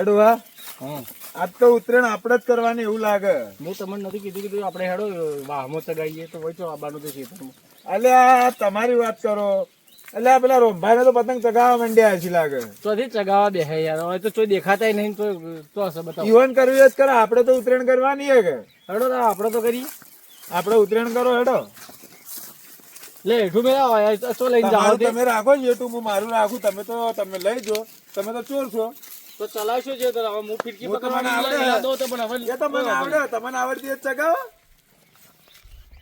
અડવા હા. આજ તો ઉત્તરાયણ આપણે જ કરવાની એવું લાગે. મેં તમને નથી કીધું કીધું આપણે હેડો વાહમો ચગાવીએ તો હોય તો આબાનું તો ખેતરમાં આ તમારી વાત કરો. એટલે પેલા રોમભાઈ તો પતંગ ચગાવવા માંડ્યા છે લાગે. ચોથી ચગાવવા બેહે યાર. હવે તો કોઈ દેખાતાય નહીં તો તો હશે બતાવો. ઈવન કરવી જ કરે. આપણે તો ઉત્તરાયણ કરવાની હે કે? હેડો તો આપણે તો કરી આપણે ઉત્તરાયણ કરો હેડો. લે હેઠું મેળાવો તો લઈને જાઓ તમે રાખો એટલું હું મારું રાખું. તમે તો તમે લઈ જો. તમે તો ચોર છો. તો ચલાવશો જે તો હવે હું ફિરકી પકડવાની આવડે. દો તો પણ હવે એ તો મને આવડે. તમને આવડતી જ ચગાવો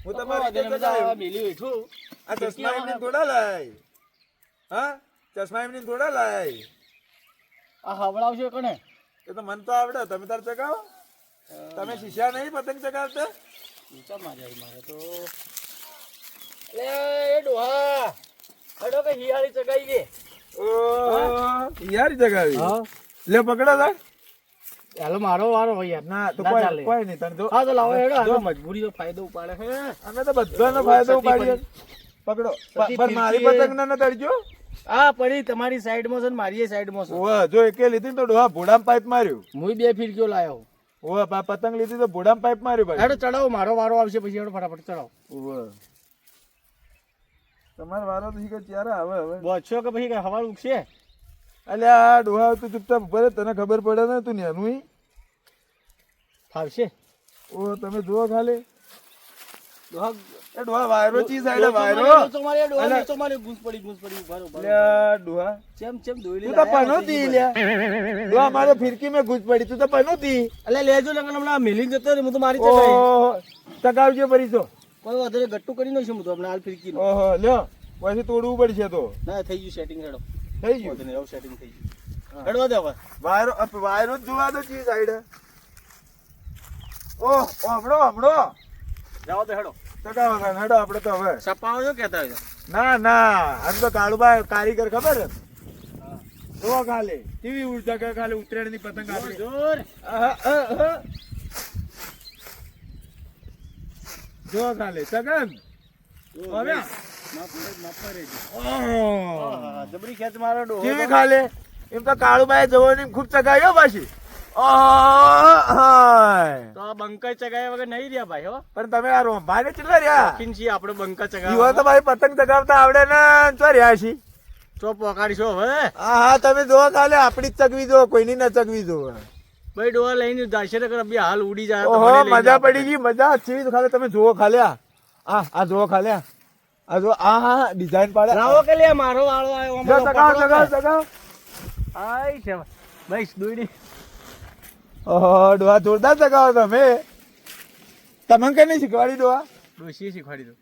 હું? તમારી. મેલી હેઠું આ ચશ્મા એમને થોડા લાય. હા? ચશ્મા એમને થોડા લાય. આ હવડાવશો કને? એ તો મને તો આવડે. તમે તાર ચગાવો. તમે શીશા નહીં પતંગ ચગાવતા? ઊંચા મારે મારે તો. લે એ ડોહા. હેડો કે હિયાળી ચગાવી દે ઓ યાર ચગાવી? હા. લે પકડો તાર ચાલો મારો વારો હોય યાર. ના તો કોઈ કોઈ નહીં તને તો હા તો લાવો હેડો આ તો મજબૂરી તો ફાયદો ઉપાડે હે અમે તો બધાનો ફાયદો ઉપાડીએ. પકડો. પણ મારી પતંગ ના તડજો આ પડી તમારી સાઈડમાં છે ને મારી સાઈડમાં છે. ઓ જો એકે લીધી તો ડોહા ભોડામ પાઇપ માર્યું. હું બે ફીરકીઓ લાયો. ઓવે પા- પતંગ લીધી તો ભોડામ પાઇપ માર્યું ભાઈ. હેડો ચડાવો મારો વારો આવશે પછી હેડો ફટાફટ ચડાવો. ઓવે. તમારો વારો તો કે ત્યારે આવે હવે. બોછો કે પછી હવા ઉગશે? અલ્યા આ ડોહા તું ચૂપચાપ ઉપર તને ખબર પડે ને તું નેનું ફાવશે? ઓ તમે જુઓ ખાલી. ડોહા એ ડોહા વાયરો વાયરો? મારે ડોહા અલા. તો પડી ગુંજ પડી ઊભા ઊભા રહો. ડોહા. ચેમ ચેમ દોયલી તું તો પનોતી નથી ડોહા મારે ફિરકી મેં ગુજ પડી તું તો પનોતી. અલે લેજો લગન હમણાં મેલી જતો ને હું તો મારી ચગાઈ ઓહો ચગાવજો કોઈ વધારે ગટ્ટુ કરી નાખ્યું હું તો હમણાં હાલ ફિરકી ઓહો લ્યો પછી તોડવું પડશે તો. ના થઈ ગયું સેટિંગ હેડો થઈ ગયું. નહીં સેટિંગ થઈ ગયું હેડવા દે હવે. વાયરો અપ વાયરો જોવા દો ચી સાઈડે ઓહ હમણો હમણો. જાઓ તો હેડો. ચગાવો વગર હેડો આપણે તો હવે. સપાવો છો કહેતા હોય ના ના આમ તો કાળુબા કારીગર ખબર? છે જો ખાલી ટીવી ઉડતા કે ખાલી ઉત્તરાયણની પતંગ આપણી જોર જોવા ખાલી સગન. હવે? કેવી ખાલી? એમ તો કાળુબાઈ જવાની ખૂબ ચગાવ્યો પાછી. તો આ ચગાવ્યા વગર નહીં રહ્યા ભાઈ હો. પણ તમે આ રોંભાને કેટલા રહ્યા? છીએ આપણે બંકા ઈવો તો ભાઈ પતંગ ચગાવતા આવડે ને ચો રહ્યા છી ચો પોકાડીશો હવે. હા હા તમે જો કાલે આપણી જ ચગવી દો કોઈની ના ચગવી દો ભાઈ ડોવા લઈને જાશે ને બી હાલ ઉડી જાય ઓહો મજા પડી ગઈ મજા છે. ખાલી તમે જુઓ ખાલ્યા આ. આ જુઓ ખાલી આ આ. જો આ ડિઝાઇન પાડે. લાવો કે લે મારો વાળો આવ્યો જો સગા સગા ચગાવ કે. છે. ભાઈ દોડી ઓહો ડોવા જોરદાર સગાવો તમે. તમે કઈ નહીં શીખવાડી ડોવા ડોશી શીખવાડી દો.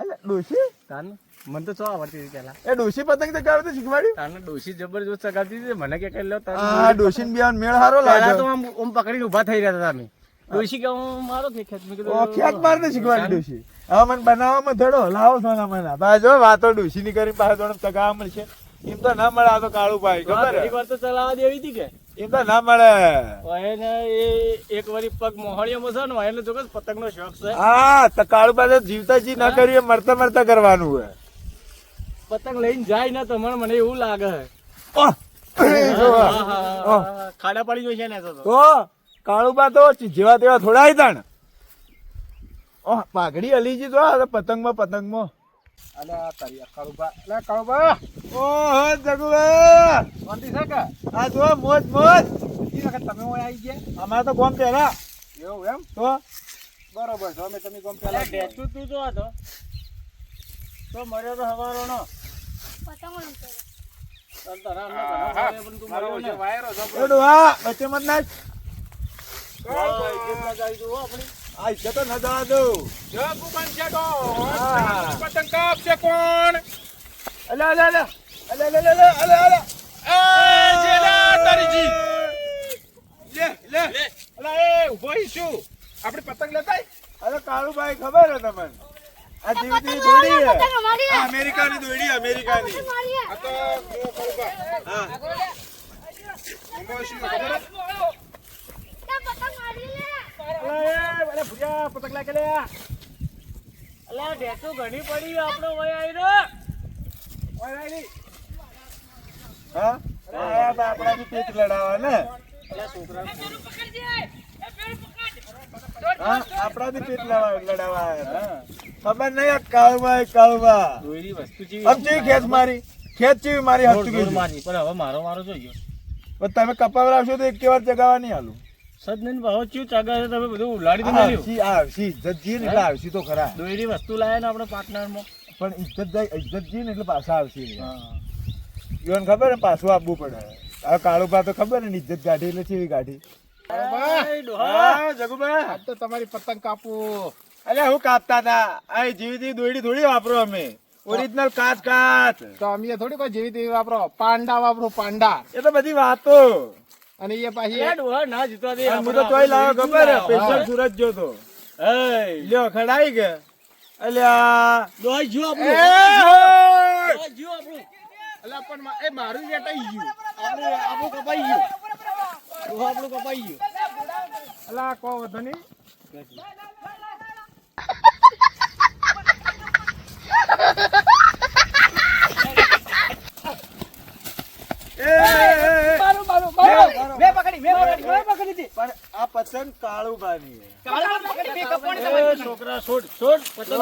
એટલે ડોશી? તાન મને તો ચો આવડતી હતી પેલા એ ડોશી પતંગ ચગાવે તો શીખવાડ્યું તાને ડોશી જબરજસ્ત ચગાવતી હતી મને કે કરી લો તાન. આ ડોશીને બિયાન મેળ હારો લાગે તો આમ ઓમ પકડીને ઊભા થઈ રહ્યા હતા અમે. ડોશી કે હું મારો કે ખેંચ મેં ઓ ખેત મારને શીખવાડી ડોશી. હવે મને બનાવવામાં ધડો. લાવો સોના મને. ભાઈ જો વાતો ડોશી ની કરી પાસે જોડે ચગાવવા મળશે. એમ તો ના મળે આ તો કાળું ભાઈ ખબર એક વાર તો ચલાવવા દેવી હતી કે? એમ તો ના મળે. એને એ એક વારી પગ મોહણીયામાં છે ને એને જો પતંગનો શોખ છે. હા તો કાળું પાસે જીવતા જી ના કરીએ મરતા મરતા કરવાનું હોય પતંગ લઈને જાય ને તો મને મને એવું લાગે ઓહ! ખાડા પડી જોઈ ને તો કાળુબા તો જેવા તેવા થોડા ને. ઓહ પાઘડી અલીજી જો પતંગમાં પતંગમાં. અલે તારી કાળુબા અલે કાળુબા ઓહ જગુલા શાંતિ છે કે? આ જો મોજ મોજ. ઈ વખત તમે ઓય આવી ગયા? અમાર તો ગોમ પહેલા. એવું એમ? તો? બરોબર છે અમે તમે ગોમ પહેલા બેઠું તું જો હતો તો. તો મર્યો તો હવારોનો. પતંગ લંતો વચ્ચે મત નાખ. આપણી. આ ઈચ્છા તો ન જવા દઉં હા. પતંગ કાપશે કોણ? અલે અલે અલે. અલે અલે અલે અલે અલે લે લે આપણે પતંગ લેતા અરે કાળુભાઈ ખબર હે તમને? આ જીવતી દોડી હે. આ અમેરિકાની દોડી અમેરિકાની. હા આ બી પેટ લડાવા હા ખબર નહીં કાળવા કાળવા દોરી વસ્તુ ખેત મારી ખેત જીવી મારી હસ્તુ મારી પણ હવે મારો મારો જોઈયો પણ તમે કપાવરાવશો તો એક વાર જગાવા નહીં હાલું સજ્જન ભાવ ચિયું ચાગા તમે બધું ઉલાડી તો આ આવશી, આ ને એટલે આવશી તો ખરા. દોયડી વસ્તુ લાયા ને આપણે પાર્ટનરમાં. પણ ઇજ્જત જાય ઇજ્જત જીએ ને એટલે પાછા આવશે. ઈવન ખબર ને પાછું આપવું પડે. આ કાળુબા તો ખબર ને ઇજ્જત ગાઢી એટલે ચેવી ગાઢી? જગુબા. તો તમારી પતંગ કાપું. અલ્યા હું કાપતા હતા આ જેવી દોયડી થોડી વાપરો અમે. ઓરિજિનલ કાચ કાચ તો અમે થોડી કોઈ જેવી તેવી વાપરો. પાંડા વાપરો પાંડા. એ તો બધી વાતો. અને એ પાછી એ ડોહા ના જીતવા દે હું તો તોય લાવ્યો ખબર? સ્પેશિયલ સુરત જો તો એય, લ્યો ખડાઈ ગયા અલ્યા જીવો એ આપણું પણ એ મારું વેટાઈ ગયું આપણું આપણું કપાઈ ગયું આપણું કપાઈ ગયું અલા કો વધુ નહીં એ, એ, એ, એ. મારું મારું મારું મેં પકડી મેં પકડી મેં પકડી હતી પણ આ પતંગ કાળુબાની છે. છોકરા છોડ છોડ પતંગ.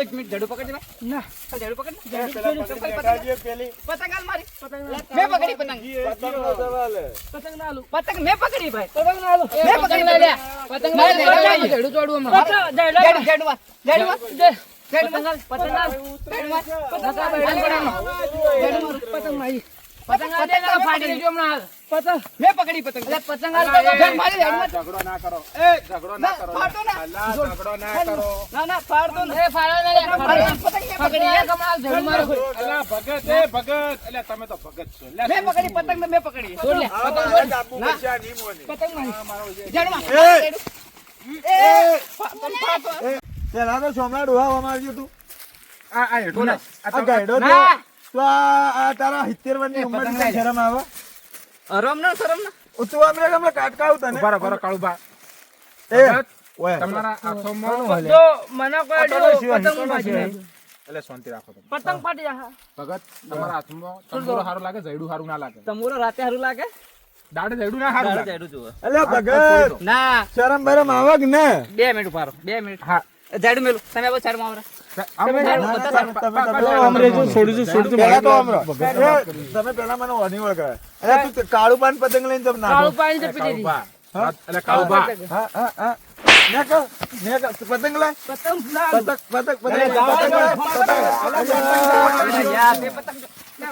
એક મિનિટ ઝાડુ પકડ ના ચાલ પકડ ને. પેલા પતંગ. પતંગ હાલ મારી મેં પકડી પતંગ. પતંગ ના આલું પતંગ મેં પકડી ભાઈ પતંગ ના આલું મેં પકડી લે પતંગ ના લે ઝાડુ ચોડું હમણાં ઝાડુ ઝાડુ ઝાડુ ઝાડુ પતંગ ઝાડુ પતંગ ઝાડુ પતંગ પતંગ હાલ પતંગ ફાડી લેજો હમણાં પતંગ. મેં પકડી પતંગ. લે પતંગ હાલ ઝઘડો ના કરો. એ ઝઘડો ના કરો. ફાડતો ના. ઝઘડો ના કરો. ના ના ફાડતો ના. એ ફાડો ના પતંગ મેં પકડી લે કમાલ ઝાડુ મારો અલા ભગત એ ભગત. એટલે તમે તો ભગત છો. મેં પકડી પતંગ મેં પકડી. છોડ લે. પતંગ જ આપવું પડશે આ પતંગ મારી. ઝાડુ માં એ! એ! પેલા તો સોમલા ડોહાવામાં આવ્યું તું. આ આ હેઠો ના. આ ગાયડો. ના. તારા 70 વર્ષની ઉંમર પતંગની લઈ લે. શરમ આવે? અરમ ના શરમ ના. તું આમને ગમે કાટકાવ તને ઊભા રહો, ઊભા રહો, એ તમારા હાથોમાં જો મને કોઈ આ તો જો શિવાય, પતંગ તો ફાડી શિવાય. નાખ્યું. એટલે શાંતિ રાખો પતંગ ફાટી જા ભગત તમારા હાથમાં તંબુરો સારું લાગે જયડું સારું ના લાગે? તમોરો રાતે હારું લાગે? દાડે જયડું ના સારું લાગે? અલ્યા ભગત ના. શરમ બરમ આવે ને? બે મિનિટ ઊભા રહો બે મિનિટ. હા. ઝાડુ મેલું તમે આવો સાઈડમાં આવો દો, દો. તો તું કાળું પાન પતંગ લઈને તમે. કાળું હા. નેક, નેક, પતંગ લાય. પતંગ પતંગ, પતંગ,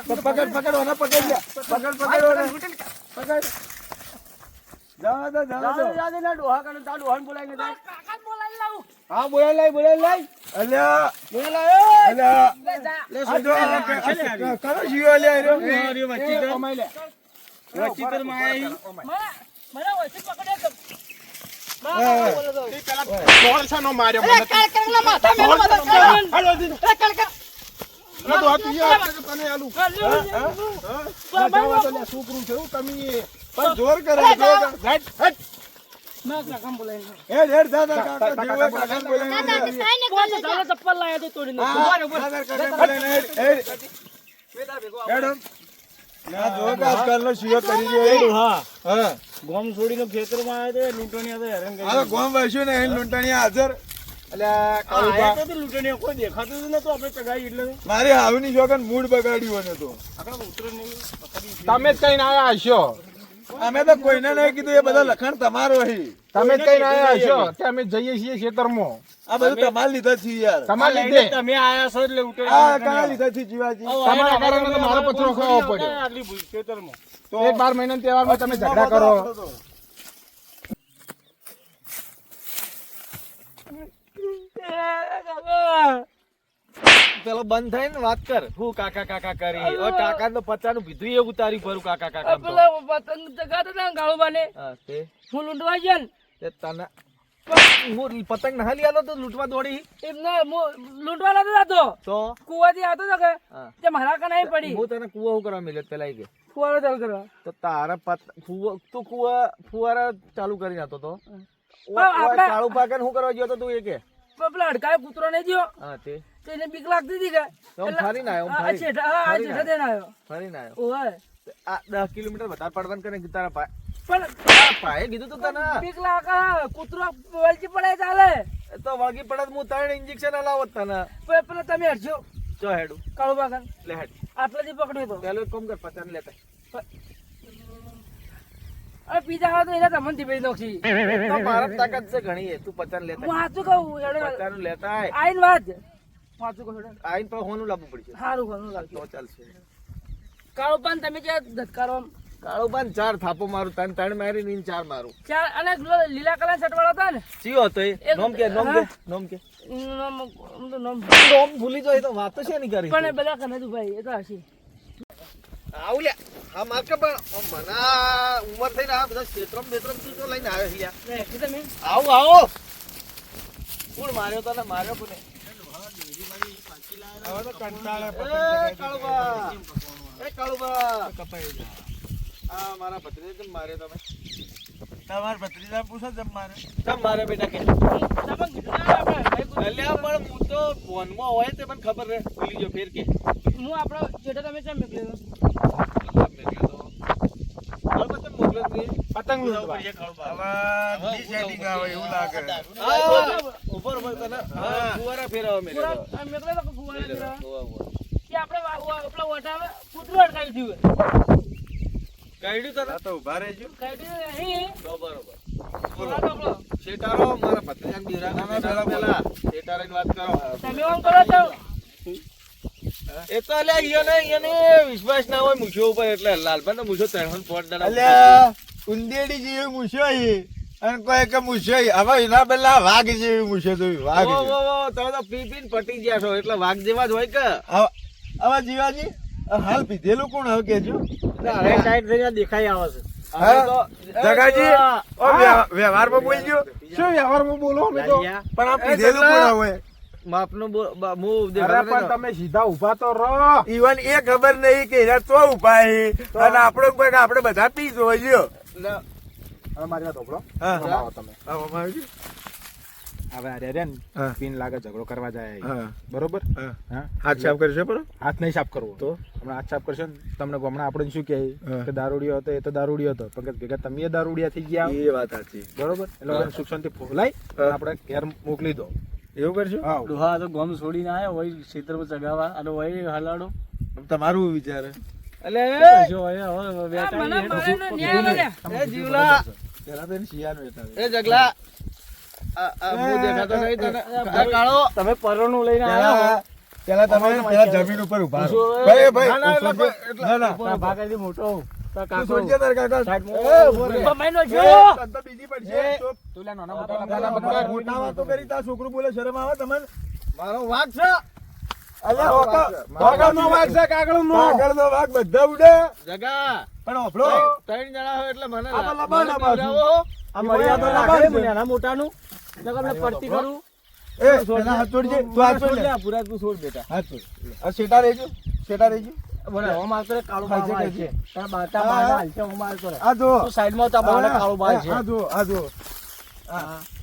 પકડ, પકડ, ઓને પકડ લે. પકડ, પકડ, ઓને. પકડ. જવા દો, જવા દો. ડોહા કાઢો, તારા ડોહાને બોલાવીને જાય. હા, બોલા લઈ બોલા લઈ અલ્યા, અલ્યા. આ જો, આ ક- આ કયો લે રે મારી વચ્ચે તો. કમાઈ લે. વચ્ચે તો માય ઈ. કોણ વચ્ચે પકડે માર્યો? તો આ તું યાર, તને આલું. હા, જવા દો, લે, છોકરું છે, તમે જોર કરે, હેડ આમ. ના. ગોમ છોડીને ખેતરમાં આવ્યો લૂંટણી હેરાન કરી ગોમ વાસ્યું ને લૂંટણી હાજર મારે આ કાળુબા. આયા તો લૂંટણી કોઈ દેખાતું જ આપણે ચગાઈ એટલે મારી હાવની શોખન મૂડ બગાડ્યું તો તમે જ કઈ આવ્યા હશો અમે તો કોઈને નહીં કીધું એ બધા લખાણ તમારો હી. તમે જ કઈ આયા છો? કે અમે જઈએ છીએ ખેતરમાં? આ બધું તમારે લીધા છે યાર. તમારે લીધે? તમે આયા છો એટલે ઉતરે આ કયા લીધા છે જીવાજી? તમારા કારણે તો મારો પથરો ખાવો પડ્યો. આટલી ભૂલ તો એક બાર મહિના તહેવારમાં તમે ઝઘડા કરો. પેલો બંધ થાય ને વાત કર. હું કાકા કાકા કરી. ઓ કાકા તો પચાનું ભીધું એવું ઉતારી ભરું કાકા કાકા પેલા પતંગ ચગાતો ને કાળુબાને હા, હું લૂંટવા ગયા ને. તને હું પતંગ ના આલો તો લૂંટવા દોડી. હું લૂંટવા નતો જતો. તો? કુવાથી આવતો હતો કે તે મારા કા નહીં પડી. હું તને કુવા હું કરવા મિલત પેલા કે. ફુવારો ચાલુ કરવા. તો તારા પત ફુવો તું કુવા ફુવારા ચાલુ કરી નાતો તો. કાળું પાકે હું કરવા ગયો તો તું એ કે? પેલા અડકાએ કૂતરો નહીં ગયો. હા તે. તેને બીક લાગતી હતી કે તો આમ ફરીને આવ્યો, હા. છેઠા- હા, છેઠા થઈને આવ્યો. ફરીને આવ્યો. ઓય આ દસ કિલોમીટર વધારે પડવાનું કરે કે તારા ભાઈ પણ ભાઈએ કીધું તું તને. બીક લાગે કૂતરો વળગી પડે ચાલે. તો વળગી પડે તો હું ત્રણ ઇન્જેક્શન હલાવો તને. પણ પેલા તમે હટજો જો હેડું. કાળુ બાગન. લે હેડ. આટલાથી પકડ્યો તો. પેલો કોમ કર પચાન લેતા. અરે પીઝા ખાવા તો એને તમને પેલી નોખી. તો મારા તાકાત છે ઘણી તું પચાન લેતા. હું સાચું કહું પચાસ લેતા. આઈને વાત. સાચું કહો આઈન પર હોનું લાવવું પડશે. સારું હોનું લાવજો. તો ચાલશે. કાળુ પાન તમે કે ધતકારો? કાળો ચાર થાપો મારું ત્રણ ત્રણ મારી નીન ચાર મારું. ચાર અને લીલા કલર શર્ટ વાળો હતો ને? ચિયો હતો એ નોમ કે નોમ કે નોમ કે. નોમ નામ તો નામ. ભૂલી જાય તો વાત છે નહીં કરી. પણ બધા કને ભાઈ એ તો હશે. આવું લ્યા હા માર કે પણ મના ઉંમર થઈને આ બધા ક્ષેત્રમ બેત્રમ તું તો લઈને આવે છે આવો આવો. કોણ માર્યો તને? માર્યો કોને? હવે તો કંટાળે એ કાળુબા એ કાળુબા આ મારા તમે તમાર ભત્રીજા પૂછો જમ મારે કેમ મારે બેટા કે અલ્યા પણ હું તો ફોનમાં હોય તે પણ ખબર રહે ભૂલી ગયો ફેર કે હું આપણો જેઠો તમે કેમ મોકલ્યો પતંગ હવે ડી-સેટિંગ આવે. એવું લાગે પૂરા આ મોકલ્યો તો ફુવારા જેવા. કે આપણે પેલા ઓઢામાં કૂતરું અટકાવી દીધું. આ તો ઊભા રહેજો. કાઢી દીધું નહીં. બરોબર. ફુવારો. શેટારો મારા ભત્રીજાને બીવરા ના, ના, પેલા પેલા શેટારાની વાત કરો. તમે કરો તો એ તો અલ્યા ઈયોને ઈયોને વિશ્વાસ ના હોય મૂછો ઉપર એટલે લાલભાઈ તો મૂછો ત્રણ પોટ દાડા અલ્યા ઉંદેડી જેવી મૂછો અને કોઈ કે મૂછો હવે એના પેલા વાઘ જેવી મૂછો તો વાઘ તમે તો પી પીને પટી ગયા છો એટલે વાઘ જેવા જ હોય કે? હવે જીવાજી હાલ પીધેલું કોણ હવે કેજો દેખાય આવે છે. જગાજી ઓ વ્યવ- વ્યવહારમાં બોલજો શું વ્યવહારમાં બોલો અમે તો? પણ આ પીધેલું કોણ હવે? માપનું અરે પણ તમે સીધા ઊભા તો રહો. ઈવન એ ખબર નહીં કે એના તો ઊભા અને આપણે આપણે બધા પી જોઈ હવે મારી વાત સાંભળો. આવો તમે. હા, મામા આવજો. હવે આ રહ્યા ને લાગે ઝઘડો કરવા જાય. બરોબર? હા. હા. હાથ સાફ કરશે હાથ નહીં સાફ કરવો. તો? હમણાં હાથ સાફ કરશો ને તમને હમણાં આપણે શું કહે? કે દારૂડિયો હતો એ તો દારૂડિયો હતો. પણ ભેગા તમે દારૂડિયા થઈ ગયા એ વાત સાચી. બરોબર? એટલે શાંતિ ફોલાય. આપણે ઘેર મોકલી દો. એવું કરશો હા. તો ગમ છોડીને આવ્યો હોય ક્ષેત્રમાં ચગાવવા. અને હોય હલાડો. તમારું વિચાર લઈને પેલા તમે પેલા જમીન ઉપર ઊભા. ભાઈ ભાઈ ના, ના, મોટો. છોકરું બોલે શરમ આવે તમને? મારો વાઘ છે. મોટાનું. પડતી કરું. એ પેલા હાથ છોડજે તું હાથ છોડ લે. પૂરા તું છોડ બેટા. હાથ છોડ આ શેટા રહેજો શેટા રહેજો બોલે હવે માર કરે કાળો ખાય છે, આ જો તું સાઈડમાં કાળો બાળ છે. આ જો આ જો ઓમાય લે.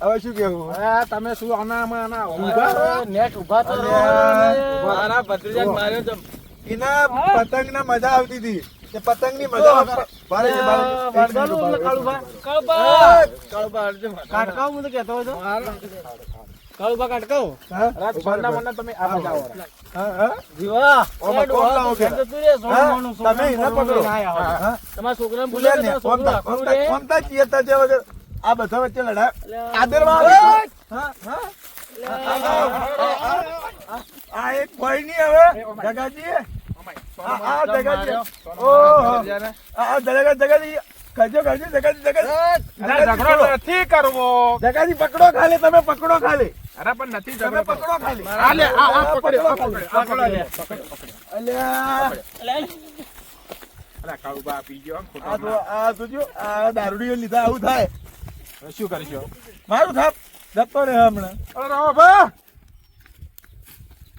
હવે શું કેવું? તમે શું આના આના નેટ ઊભા તો મારા ભત્રીજાને માર્યો તો. એના પતંગ ના મજા આવતી હતી. તે પતંગની મજા છે. કાટકાવ હું. તો કહેતો હતો. કાટકાવ રાત મોના તમે આ? જીવા. ઓમાં લાવો કે? તમે એને પકડો. હા, હા. તમારા છોકરાને ને, વગર આ બધા વચ્ચે લડાય હા. આ એક કોઈ નહીં હવે જગાજી. આ આ જગાજી. ઓહો. આ જગા જગાજી. કરજો કરજો જગાજી જગાજી. ઝઘડો નથી કરવો. જગાજી પકડો ખાલી તમે પકડો ખાલી. અરે પણ નથી તમે પકડો ખાલી. આ લે, આ, આ પકડ્યો, આ ખાલી. પકડ્યો, અલ્યા. કાળુબા પી ગયો આ તો આ જોજો આ દારૂડીઓ લીધા આવું થાય. શું કરીશું? મારું થાપ જતો રે હમણાં. અરે રાવો ભા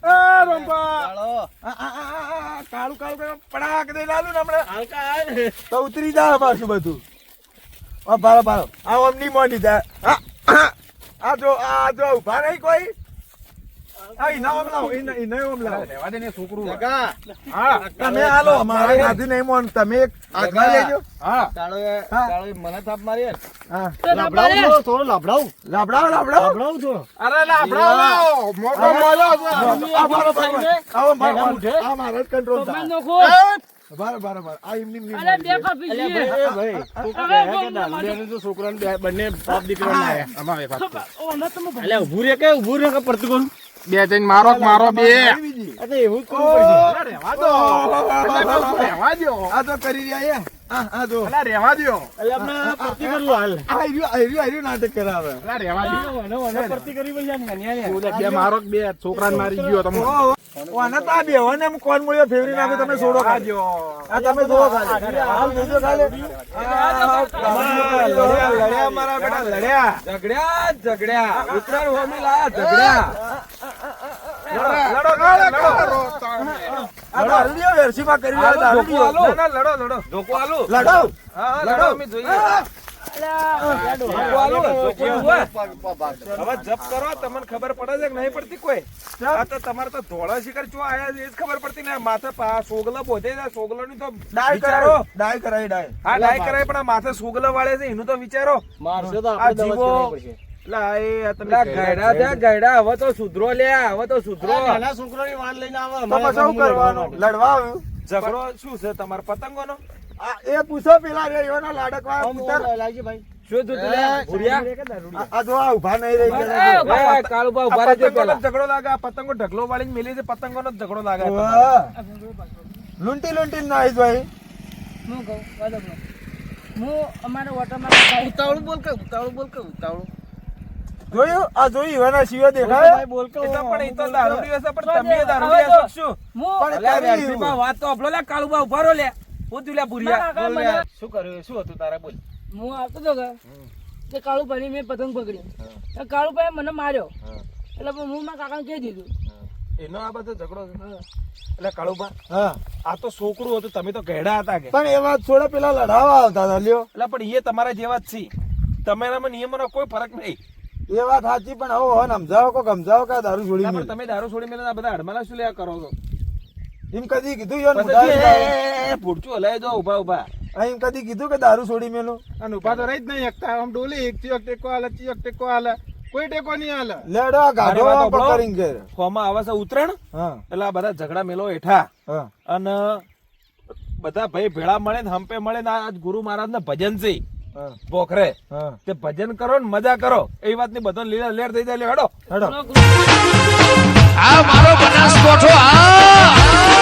એ રંબા કાળો. આ આ કાળું કાળું કાળું પડાક દઈને આલું ને હમણાં. હાલકા તો ઉતરી જા પાછું બધું. આ બાળો ભારો આ ઓમની મોની આ, આ જો આ જો ઊભા નહીં કોઈ. આ ઇનામ લાવો ઇનામ લાવો. રહેવા દે ને છોકરું. કાકા હા તમે આલો મારા નાથી નહીં મોન તમે એક આગળ લેજો. હા. તાળોએ હા. મને થાપ મારી હા. લાભડાવું થોડો લાભડાવું. લાબડાવો લાબડાવો લાભડાવું છો. અરે લાભડા મોટો મોલો આ મારો ભાઈ આવો મારો આ મારો કંટ્રોલ તો મેં થાય નોખો. બરાબર બરાબર. આ એમની એમની અરે બે કાપી એ ભાઈ, તું છોકરાને બંને બાપ દીકરા તમે ઊભું રે કે ઉભું રે કે પડતું કરું? બે જણ મારો મારો બે. એવું જ રહેવા દો. આ તો કરી રહ્યા આ જો. રહેવા નાટક કરાવે. મારો છોકરાને મારી ગયો તમે ઓ તો આ બેવાને એમ કોણ મળ્યો? ફેવરી નાખે તમે છોડો ખાલી. આ તમે જોવો ખાલી. આ જોજો ખાલી. લડ્યા લડ્યા મારા બેટા લડ્યા. ઝઘડ્યા ઝઘડ્યા. ઉત્તરાયણ હોમી લાયા ઝઘડ્યા. તમને ખબર પડે છે કે નહીં પડતી કોઈ આ તો તમારે તો ધોળા શિકાર ચો આયા છે એ જ ખબર પડતી ને માથે પા- સોગલા બોધે છે સોગલો ની તો ડાય કરાયો ડાય. કરાય ડાય હા ડાય કરાય પણ આ માથે સોગલા વાળે છે એનું તો વિચારો. મારશે તો આ આપણે જીવો હવે તો સુધરો લે હવે તો સુધરો નાના છોકરાની વાન લઈને આવે, શું કરવાનું લડવા આવ્યું ઝઘડો શું છે તમારા પતંગો નો આ એ પૂછો પેલા રે એવાના લાડકવા આમ પુત્ર લાગી ભાઈ. શું થતું આ- આ જો આ ઊભા નહીં રહી ગયા. કાળુબા ઊભા રહેજો પેલા. ઝઘડો લાગે આ પતંગો ઢગલો વાળીને મેલી છે પતંગો નો ઝઘડો લાગે લુંટી લુંટી ના આવી ભાઈ હું કહું. હું અમારા વોટરમાં ઉતાવળું બોલ કે ઉતાવળું બોલ કે ઉતાવળું જોયું? આ જોયું એના સિવાય દેખાય? ભાઈ બોલ કે એ તો પણ એ તો દારૂડી હશે પણ તમે દારૂડી હશો શું? હું પણ. વાત તો આપલો લે કાળુબા ઊભા રહો લે. પૂછ્યું લે ભૂરિયા. બોલ લે. શું કર્યું? શું હતું તારે? બોલ. હું આવતો તો કે તે કાળુભાઈ મેં પતંગ પકડી. તો કાળુભાઈ મને માર્યો. એટલે હું મારા કાકાને કહી દીધું. એનો આ બધો ઝઘડો છે. એટલે કાળુબા હા. આ તો છોકરું હતું તમે તો ઘેડા હતા કે. પણ એ વાત છોડે પેલા લડાવા આવતા હતા લ્યો. એટલે પણ એ તમારા જેવા જ છે તમારામાં નિયમોનો કોઈ ફરક નહીં. એ વાત સાચી પણ હવે હવે સમજાવો કો સમજાવો કે દારૂ છોડી ના, તમે દારૂ છોડી મેલે બધા હડમાલા શું લેવા કરો છો? એમ કદી કીધું યો પછી મુઢા એ, એ, એ, એ, ભૂડચું હલાય જો ઊભા ઊભા. એમ કદી કીધું કે દારૂ છોડી મેલો અને ઊભા તો રહી જ નહીં એકતા આમ ડોલી એક ચિયક ટેકો હાલે ચિયક ટેકો હાલે. કોઈ ટેકો નહીં હાલે. લેડો ગાઢો પકડીને ઘેર. ફોમાં આવે છે ઉતરાયણ એટલે આ બધા ઝઘડા મેલો હેઠા. અને બધા ભાઈ ભેળા મળે ને હંપે મળે ને આ ગુરુ મહારાજ ને ભજન છે. પોખરે તે ભજન કરો ને મજા કરો. એ વાતની બધો લીલા લેર થઈ જાય હેડો હેડો. આ મારો બનાસ કોઠો આ!